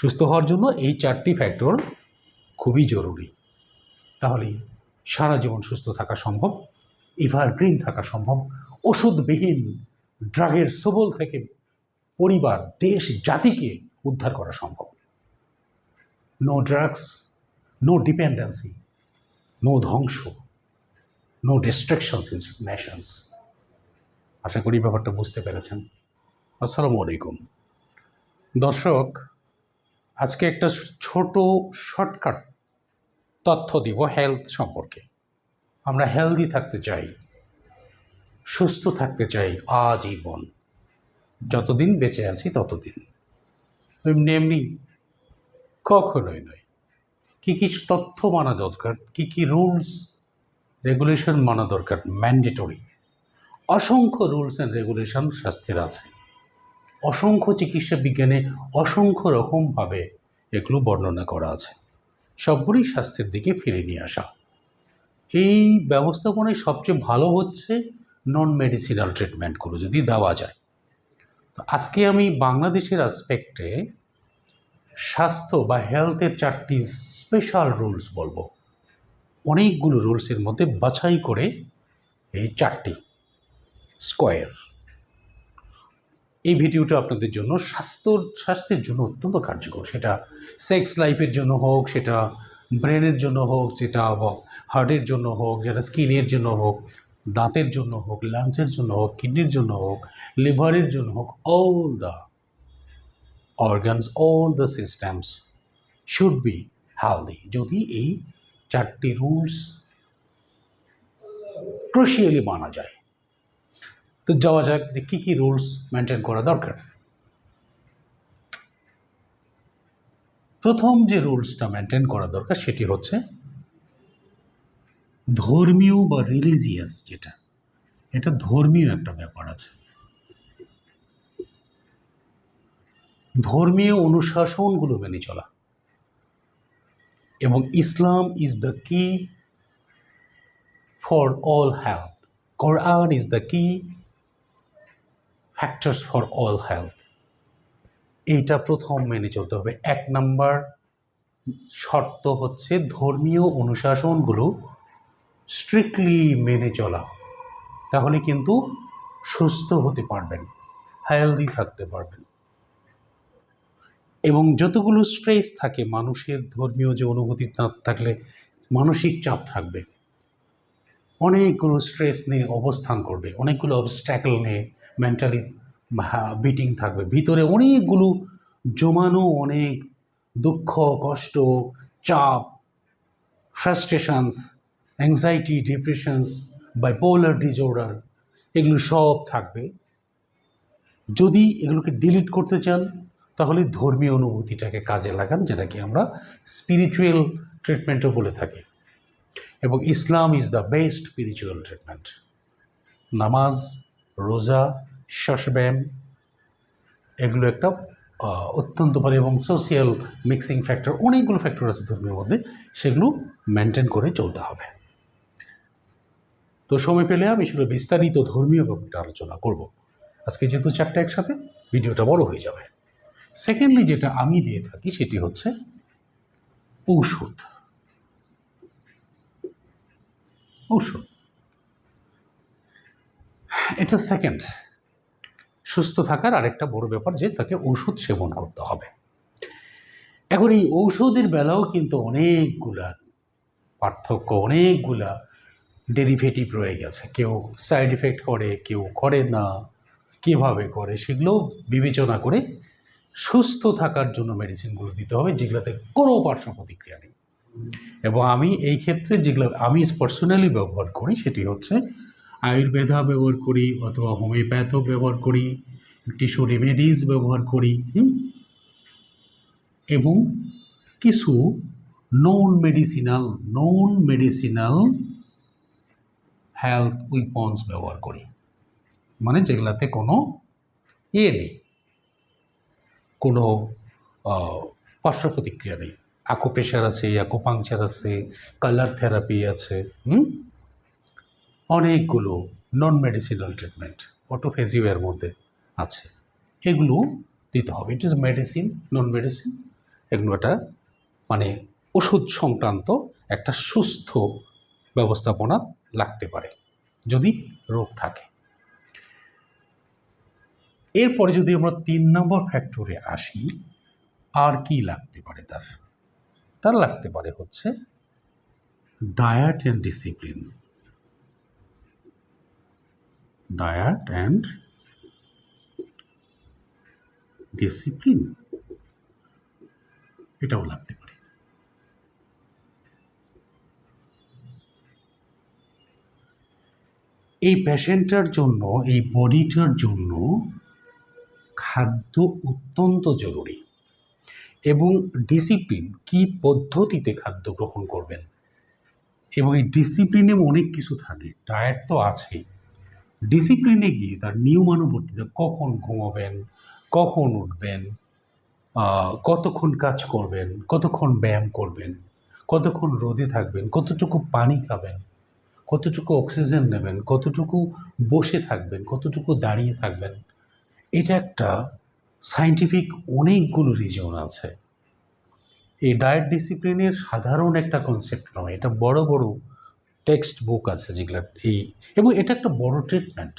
সুস্থ হওয়ার জন্য এই চারটি ফ্যাক্টর খুবই জরুরি। তাহলেই সারা জীবন সুস্থ থাকা সম্ভব এভারগ্রিন থাকা সম্ভব, ওষুধবিহীন ড্রাগের সবল থেকে পরিবার, দেশ, জাতিকে উদ্ধার করা সম্ভব। No drugs no dependency no ধ্বংস নো ডিস্ট্রাকশনস ইন নেশনস আশা করি ব্যাপারটা বুঝতে পেরেছেন। আসসালামু আলাইকুম। দর্শক আজকে একটা ছোট শর্টকাট তথ্য দিব হেলথ সম্পর্কে। আমরা হেলদি থাকতে চাই, সুস্থ থাকতে চাই আজীবন। যতদিন বেঁচে আছি ততদিন। এমনি এমনি কখনোই নয়। কী কী তথ্য মানা দরকার, কী কী রুলস রেগুলেশন মানা দরকার ম্যান্ডেটরি অসংখ্য রুলস অ্যান্ড রেগুলেশন স্বাস্থ্যের আছে। অসংখ্য চিকিৎসা বিজ্ঞানে অসংখ্য রকমভাবে এগুলো বর্ণনা করা আছে। সবগুলোই স্বাস্থ্যের দিকে ফিরে নিয়ে আসা। এই ব্যবস্থাপনায় সবচেয়ে ভালো হচ্ছে নন মেডিসিনাল ট্রিটমেন্টগুলো যদি দেওয়া যায়। তো আজকে আমি বাংলাদেশের আসপেক্টে স্বাস্থ্য বা হেলথের চারটি স্পেশাল রুলস বলব। অনেকগুলো রুলসের মধ্যে বাছাই করে এই চারটি স্কোয়ার এই ভিডিওটা আপনাদের জন্য স্বাস্থ্য, স্বাস্থ্যের জন্য অত্যন্ত কার্যকর। সেটা সেক্স লাইফের জন্য হোক, সেটা ব্রেনের জন্য হোক যেটা হার্টের জন্য হোক যেটা স্কিনের জন্য হোক, দাঁতের জন্য হোক লাঞ্চের জন্য হোক কিডনির জন্য হোক লিভারের জন্য হোক all the organs all the systems should be healthy যদি এই চারটি রুলস ক্রুশিয়ালি মানা যায় তো যাওয়া যাক যে কী কী রুলস মেনটেন করা দরকার। প্রথম যে রুলসটা মেনটেন করা দরকার সেটি হচ্ছে ধর্মীয় বা রিলিজিয়াস যেটা, এটা ধর্মীয় একটা ব্যাপার আছে। ধর্মীয় অনুশাসনগুলো মেনে চলা। এবং Islam is the key for all health Quran is the key factors for all health এইটা প্রথম মেনে চলতে হবে। এক নাম্বার শর্ত হচ্ছে ধর্মীয় অনুশাসনগুলো স্ট্রিক্টলি মেনে চলা। তাহলে কিন্তু সুস্থ হতে পারবেন হেলদি থাকতে পারবেন। এবং যতগুলো স্ট্রেস থাকে, মানুষের ধর্মীয় যে অনুভূতি থাকলে মানসিক চাপ থাকবে। অনেকগুলো স্ট্রেস নিয়ে অবস্থান করবে, অনেকগুলো অবস্ট্যাকল নিয়ে মেন্টালি বিটিং থাকবে। ভিতরে অনেকগুলো জমানো অনেক দুঃখ, কষ্ট, চাপ frustrations anxiety depressions bipolar disorder এগুলো সব থাকবে। যদি এগুলোকে ডিলিট করতে চান, তাহলে ধর্মীয় অনুভূতিটাকে কাজে লাগান, যেটাকে আমরা স্পিরিচুয়াল ট্রিটমেন্টও বলে থাকি। এবং Islam is the best spiritual treatment নামাজ, রোজা, শ্বাসব্যায়াম, এগুলো একটা অত্যন্ত ভালো এবং সোশিয়াল মিক্সিং ফ্যাক্টর অনেকগুলো ফ্যাক্টর আছে ধর্মের মধ্যে, সেগুলো মেনটেন করে চলতে হবে। তো সময় পেলে আমি সেগুলো বিস্তারিত ধর্মীয় ব্যাপারটা আলোচনা করব। আজকে যেহেতু চারটা একসাথে, ভিডিওটা বড় হয়ে যাবে। সেকেন্ডলি যেটা আমি দিয়ে থাকি সেটি হচ্ছে ঔষধ। ঔষধ এটা সেকেন্ড সুস্থ থাকার আরেকটা বড় ব্যাপার যে তাকে ওষুধ সেবন করতে হবে। এখন এই ঔষধের বেলাও কিন্তু অনেকগুলা পার্থক্য, অনেকগুলা ডেরিভেটিভ রয়ে গেছে। কেউ সাইড এফেক্ট করে, কেউ করে না, কীভাবে করে সেগুলো বিবেচনা করে সুস্থ থাকার জন্য মেডিসিনগুলো দিতে হবে, যেগুলোতে কোনো পার্শ্ব প্রতিক্রিয়া নেই। এবং আমি এই ক্ষেত্রে যেগুলো আমি পার্সোনালি ব্যবহার করি সেটি হচ্ছে আয়ুর্বেদা ব্যবহার করি অথবা হোমিওপ্যাথও ব্যবহার করি টিস্যু রেমেডিস ব্যবহার করি এবং কিছু non medicinal non medicinal health weapons ব্যবহার করি। মানে যেগুলাতে কোনো ইয়ে নেই। কোনো পার্শ্ব প্রতিক্রিয়া নেই। অ্যাকোপ্রেশার আছে অ্যাকোপাংচার আছে কালার থেরাপি আছে, হুম? অনেকগুলো নন মেডিসিনাল ট্রিটমেন্ট অটোফেজিওয়ের মধ্যে আছে। এগুলো দিতে হবে। It is medicine non medicine এগুলো একটা মানে ওষুধ সংক্রান্ত একটা সুস্থ ব্যবস্থাপনা লাগতে পারে, যদি রোগ থাকে। এরপরে যদি আমরা তিন নম্বর ফ্যাক্টরে আসি, আর কি লাগতে পারে তার? তার লাগতে পারে হচ্ছে diet and discipline diet and discipline এটাও লাগতে পারে। এই পেশেন্টটার জন্য, এই বডিটার জন্য খাদ্য অত্যন্ত জরুরি। এবং ডিসিপ্লিন কি পদ্ধতিতে খাদ্য গ্রহণ করবেন? এবং এই ডিসিপ্লিনে অনেক কিছু থাকে ডায়েট তো আছেই। ডিসিপ্লিনে গিয়ে তার নিয়মানুবর্তিতা, কখন ঘুমাবেন, কখন উঠবেন কতক্ষণ কাজ করবেন, কতক্ষণ ব্যায়াম করবেন, কতক্ষণ রোদে থাকবেন, কতটুকু পানি খাবেন, কতটুকু অক্সিজেন নেবেন, কতটুকু বসে থাকবেন, কতটুকু দাঁড়িয়ে থাকবেন, এটা একটা সাইন্টিফিক অনেকগুলো রিজন আছে। এই ডায়েট ডিসিপ্লিনের সাধারণ একটা কনসেপ্ট নয়, এটা বড় বড় টেক্সট বুক আছে যেগুলো এই, এবং এটা একটা বড় ট্রিটমেন্ট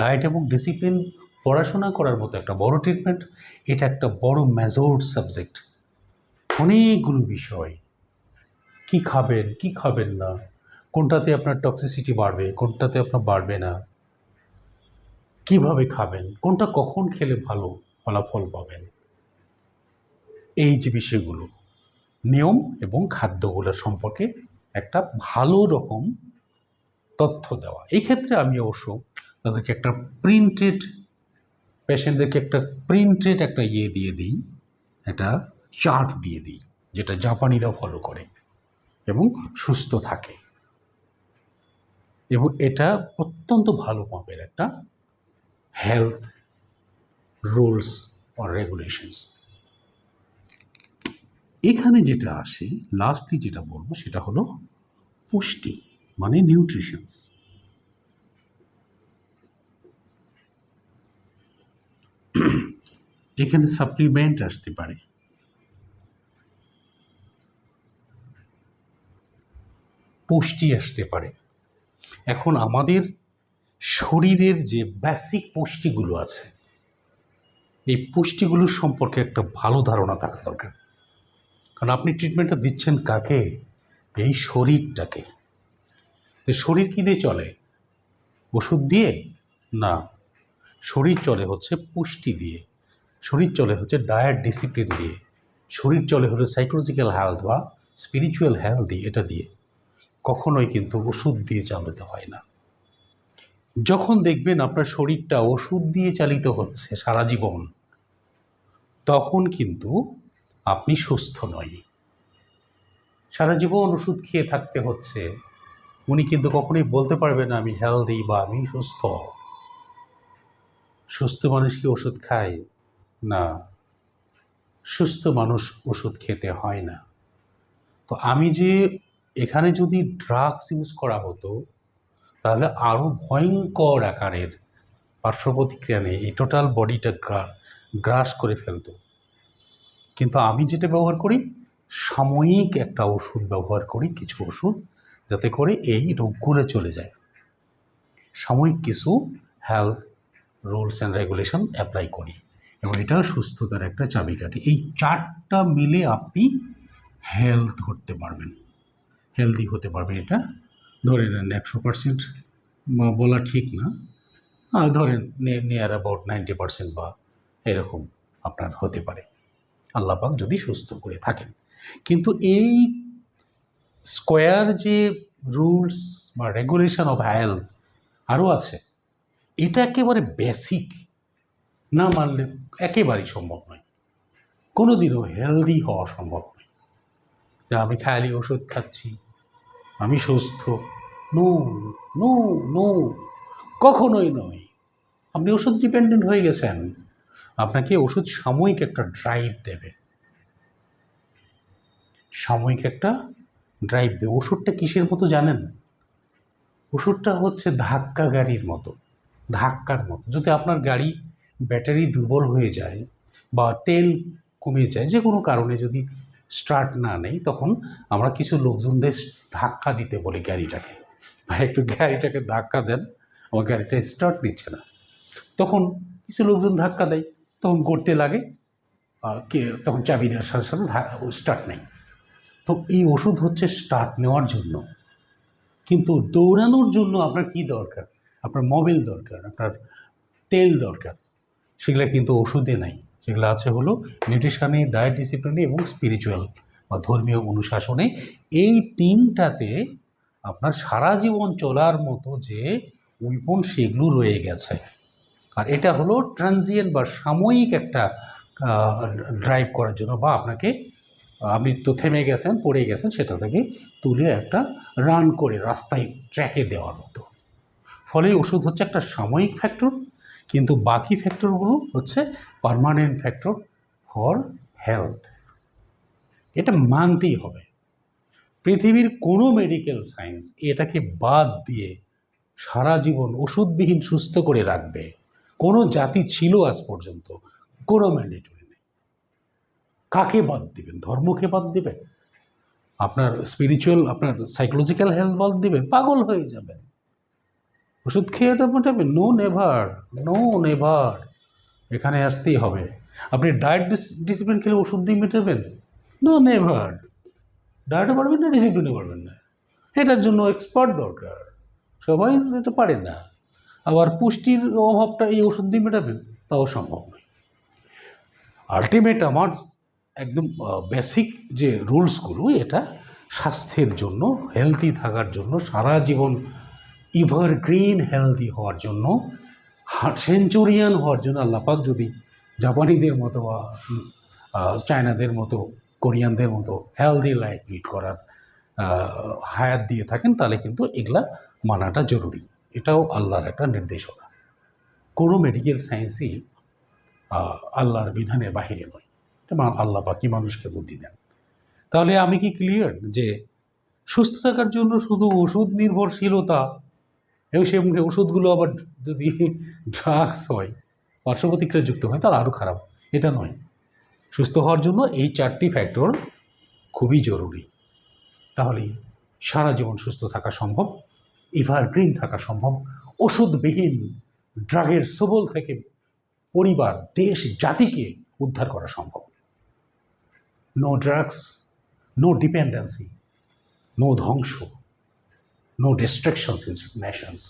ডায়েট এবং ডিসিপ্লিন পড়াশোনা করার মতো একটা বড় ট্রিটমেন্ট এটা একটা বড় মেজর সাবজেক্ট অনেকগুলো বিষয়, কি খাবেন কি খাবেন না, কোনটাতে আপনার টক্সিসিটি বাড়বে, কোনটাতে আপনার বাড়বে না কীভাবে খাবেন? কোনটা কখন খেলে ভালো ফলাফল পাবেন? এই যে বিষয়গুলো, নিয়ম এবং খাদ্যগুলো সম্পর্কে একটা ভালো রকম তথ্য দেওয়া। এই ক্ষেত্রে আমি অবশ্য তাদেরকে একটা প্রিন্টেড পেশেন্টদেরকে একটা প্রিন্টেড একটা ইয়ে দিয়ে দিই, একটা চার্ট দিয়ে দিই, যেটা জাপানিরা ফলো করে এবং সুস্থ থাকে। এবং এটা অত্যন্ত ভালো মাপের একটা হেলথ রুলস অর রেগুলেশনস এখানে যেটা আসে লাস্টলি যেটা বলব সেটা হলো পুষ্টি মানে নিউট্রিশনস এখানে সাপ্লিমেন্ট আসতে পারে। পুষ্টি আসতে পারে। এখন আমাদের শরীরের যে বেসিক পুষ্টিগুলো আছে, এই পুষ্টিগুলোর সম্পর্কে একটা ভালো ধারণা থাকা দরকার। কারণ আপনি ট্রিটমেন্টটা দিচ্ছেন কাকে? এই শরীরটাকে। তো শরীর কী দিয়ে চলে? ওষুধ দিয়ে? না। শরীর চলে হচ্ছে পুষ্টি দিয়ে। শরীর চলে হচ্ছে ডায়েট ডিসিপ্লিন দিয়ে। শরীর চলে হলো সাইকোলজিক্যাল হেলথ বা স্পিরিচুয়াল হেলথ দিয়ে, এটা দিয়ে। কখনোই কিন্তু ওষুধ দিয়ে চালাতে হয় না। যখন দেখবেন আপনার শরীরটা ওষুধ দিয়ে চালিত হচ্ছে সারা জীবন, তখন কিন্তু আপনি সুস্থ নয় সারা জীবন ওষুধ খেয়ে থাকতে হচ্ছে। উনি কিন্তু কখনোই বলতে পারবেন না, আমি হেলদি বা আমি সুস্থ। সুস্থ মানুষ কি ওষুধ খায়? না। সুস্থ মানুষ ওষুধ খেতে হয় না। তো আমি যে এখানে যদি ড্রাগস ইউজ করা হতো তাহলে আরও ভয়ঙ্কর আকারের পার্শ্ব নেই এই টোটাল বডিটা গ্রাস করে ফেলতো। কিন্তু আমি যেটা ব্যবহার করি, সাময়িক একটা ওষুধ ব্যবহার করি, কিছু ওষুধ, যাতে করে এই রোগগুলো চলে যায়। সাময়িক কিছু health rules and regulation apply করি। এবং এটা সুস্থতার একটা চাবিকাঠি। এই চারটা মিলে আপনি হেলথ করতে পারবেন। হেলদি হতে পারবেন এটা। ধরে নেন একশো পার্সেন্ট বলা ঠিক না। ধরেন নিয়ার অ্যাবাউট নাইনটি পার্সেন্ট বা এরকম আপনার হতে পারে। আল্লাপাক যদি সুস্থ করে থাকেন। কিন্তু এই স্কোয়ার যে রুলস বা রেগুলেশন অফ হেলথ আরও আছে, এটা একেবারে বেসিক না মানলে একেবারেই সম্ভব নয়। কোনো দিনও হেলদি হওয়া সম্ভব নয়। যে আমি খালি ওষুধ খাচ্ছি আমি সুস্থ। No no no. কখনোই নয়। আপনি ওষুধ ডিপেন্ডেন্ট হয়ে গেছেন। আপনাকে ওষুধ সাময়িক একটা ড্রাইভ দেবে। সাময়িক একটা ড্রাইভ দেবে। ওষুধটা কিসের মতো জানেন? ওষুধটা হচ্ছে ধাক্কা গাড়ির মতো। ধাক্কার মতো। যদি আপনার গাড়ি ব্যাটারি দুর্বল হয়ে যায় বা তেল কমে যায়, যে কোনো কারণে যদি স্টার্ট না নেই, তখন আমরা কিছু লোকজনদের ধাক্কা দিতে বলি গাড়িটাকে। ভাই, একটু গাড়িটাকে ধাক্কা দেন, আমার গাড়িটা স্টার্ট নিচ্ছে না। তখন কিছু লোকজন ধাক্কা দেয়, তখন করতে লাগে কে, তখন চাবি দেওয়ার সাথে সাথে স্টার্ট নেই তো এই ওষুধ হচ্ছে স্টার্ট নেওয়ার জন্য। কিন্তু দৌড়ানোর জন্য আপনার কি দরকার? আপনার মোবিল দরকার, আপনার তেল দরকার, সেগুলো কিন্তু ওষুধে নাই। সেগুলো আছে হলো নিউট্রিশনে ডায়েট ডিসিপ্লিনে এবং স্পিরিচুয়াল বা ধর্মীয় অনুশাসনে। এই তিনটাতে আপনার সারা জীবন চলার মতো যে উইপন সেগুলো রয়ে গেছে। আর এটা হলো ট্রানজিয়েন্ট বা সাময়িক একটা ড্রাইভ করার জন্য বা আপনাকে, আপনি তো থেমে গেছেন, পড়ে গেছেন, সেটা থেকে তুলে একটা রান করে রাস্তায় ট্র্যাকে দেওয়ার মতো। ফলে ওষুধ হচ্ছে একটা সাময়িক ফ্যাক্টর কিন্তু বাকি ফ্যাক্টরগুলো হচ্ছে পারমানেন্ট ফ্যাক্টর ফর হেলথ এটা মানতেই হবে। পৃথিবীর কোনো মেডিকেল সায়েন্স এটাকে বাদ দিয়ে সারা জীবন ওষুধবিহীন সুস্থ করে রাখবে। কোনো জাতি ছিল আজ পর্যন্ত, কোনো ম্যান্ডেটরি নেই। কাকে বাদ দিবেন? ধর্মকে বাদ দিবেন? আপনার স্পিরিচুয়াল আপনার সাইকোলজিক্যাল হেলথ বাদ দিবেন? পাগল হয়ে যাবেন। ওষুধ খেয়ে এটা মোটাবে নো নেভার নো নেভার এখানে আসতেই হবে। আপনি ডায়েট ডিসিপ্লিন খেলে ওষুধ দিয়ে মেটাবেন? নো নেভার ডায়েটও পারবেন না ডিসিপ্লিনও পারবেন না। এটার জন্য এক্সপার্ট দরকার। সবাই এটা পারে না। আবার পুষ্টির অভাবটা এই ওষুধ দিয়ে মেটাবেন? তাও সম্ভব নয় আলটিমেট আমার একদম বেসিক যে রুলসগুলো এটা স্বাস্থ্যের জন্য হেলদি থাকার জন্য সারা জীবন ইভারগ্রিন হেলদি হওয়ার জন্য সেঞ্চুরিয়ান হওয়ার জন্য আল্লাপাক যদি জাপানিদের মতো বা চায়নাদের মতো, কোরিয়ানদের মতো হেলদি লাইফ লিড করার হায়াত দিয়ে থাকেন, তাহলে কিন্তু এগুলা মানাটা জরুরি। এটাও আল্লাহর একটা নির্দেশনা। কোনো মেডিকেল সায়েন্সই আল্লাহর বিধানের বাহিরে নয়। এটা আল্লাহ পাকি মানুষকে বুদ্ধি দেন। তাহলে আমি কি ক্লিয়ার যে, সুস্থ থাকার জন্য শুধু ওষুধ নির্ভরশীলতা এবং সে ওষুধগুলো আবার যদি ড্রাগস হয় পার্শ্ব প্রতিক্রিয়া যুক্ত হয়, তাহলে আরও খারাপ। এটা নয়। সুস্থ হওয়ার জন্য এই চারটি ফ্যাক্টর খুবই জরুরি। তাহলেই সারা জীবন সুস্থ থাকা সম্ভব এভারগ্রিন থাকা সম্ভব, ওষুধবিহীন ড্রাগের সবল থেকে পরিবার, দেশ, জাতিকে উদ্ধার করা সম্ভব। No drugs no dependency no ধ্বংস। নো ডিস্ট্রাকশনস ইন নেশনস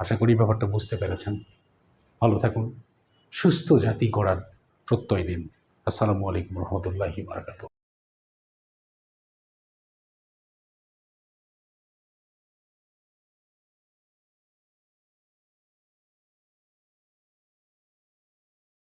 আশা করি ব্যাপারটা বুঝতে পেরেছেন। ভালো থাকুন। সুস্থ জাতি গড়ার প্রত্যয় দিন। আসসালামু আলাইকুম রহমতুল্লাহি বারকাত